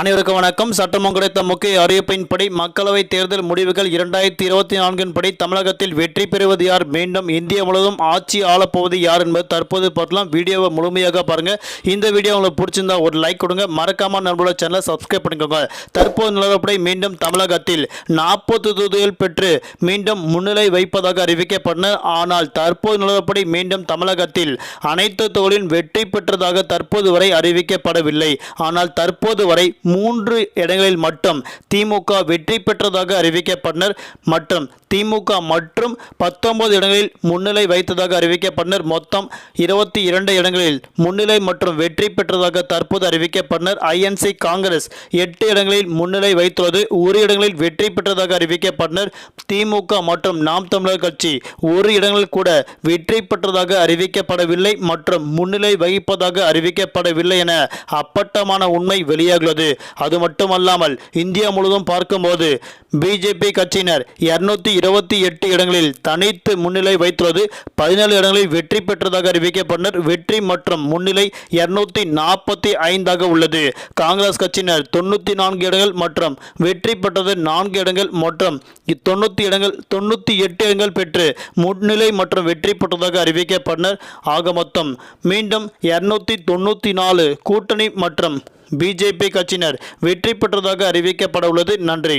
அனைவருக்கும் வணக்கம். சட்டமம் கிடைத்த முக்கிய அறிவிப்பின்படி மக்களவைத் தேர்தல் முடிவுகள் இரண்டாயிரத்தி இருபத்தி நான்கின்படி தமிழகத்தில் வெற்றி பெறுவது யார்? மீண்டும் இந்தியா முழுவதும் ஆட்சி ஆளப்போவது யார் என்பது தற்போது பார்க்கலாம். வீடியோவை முழுமையாக பாருங்க. இந்த வீடியோ உங்களுக்கு பிடிச்சிருந்தா ஒரு லைக் கொடுங்க. மறக்காம நம்மளோட சேனலை சப்ஸ்கிரைப் பண்ணிக்கோங்க. தற்போது நிலவரப்படி மீண்டும் தமிழகத்தில் நாற்பது தொகுதிகள் பெற்று மீண்டும் முன்னிலை வைப்பதாக அறிவிக்கப்பட்டன. ஆனால் தற்போது நிலவரப்படி மீண்டும் தமிழகத்தில் அனைத்து தொகுதிகளிலும் வெற்றி பெற்றதாக தற்போது வரை அறிவிக்கப்படவில்லை. ஆனால் தற்போது வரை மூன்று இடங்களில் மட்டும் திமுக வெற்றி பெற்றதாக அறிவிக்கப்பட்டனர். மற்றும் திமுக மற்றும் பத்தொன்பது இடங்களில் முன்னிலை வைத்ததாக அறிவிக்கப்பட்டனர். மொத்தம் இருபத்தி இரண்டு இடங்களில் முன்னிலை மற்றும் வெற்றி பெற்றதாக தற்போது அறிவிக்கப்பட்டனர். ஐஎன்சி காங்கிரஸ் எட்டு இடங்களில் முன்னிலை வைத்துள்ளது. ஒரு இடங்களில் வெற்றி பெற்றதாக அறிவிக்கப்பட்டனர். திமுக மற்றும் நாம் தமிழர் கட்சி ஒரு இடங்களில் கூட வெற்றி பெற்றதாக அறிவிக்கப்படவில்லை மற்றும் முன்னிலை வகிப்பதாக அறிவிக்கப்படவில்லை என அப்பட்டமான உண்மை வெளியாகியுள்ளது அது மட்டுமல்லாமல் இந்தியா முழுவதும் பார்க்கும்போது பிஜேபி கட்சியினர் இருநூத்தி இருபத்தி எட்டு இடங்களில் தனித்து முன்னிலை வைத்துள்ளது. பதினேழு இடங்களில் வெற்றி பெற்றதாக அறிவிக்கப்பட்டனர். வெற்றி மற்றும் முன்னிலை இருநூத்தி நாற்பத்தி ஐந்தாக உள்ளது. காங்கிரஸ் கட்சியினர் தொண்ணூற்றி நான்கு இடங்கள் மற்றும் வெற்றி பெற்றது நான்கு இடங்கள் மற்றும் தொண்ணூற்றி இடங்கள் தொண்ணூற்றி எட்டு இடங்கள் பெற்று முன்னிலை மற்றும் வெற்றி பெற்றதாக அறிவிக்கப்பட்டனர். ஆக மொத்தம் மீண்டும் இருநூத்தி தொண்ணூற்றி நாலு கூட்டணி மற்றும் பிஜேபி கட்சியினர் வெற்றி பெற்றதாக அறிவிக்கப்பட உள்ளது. நன்றி.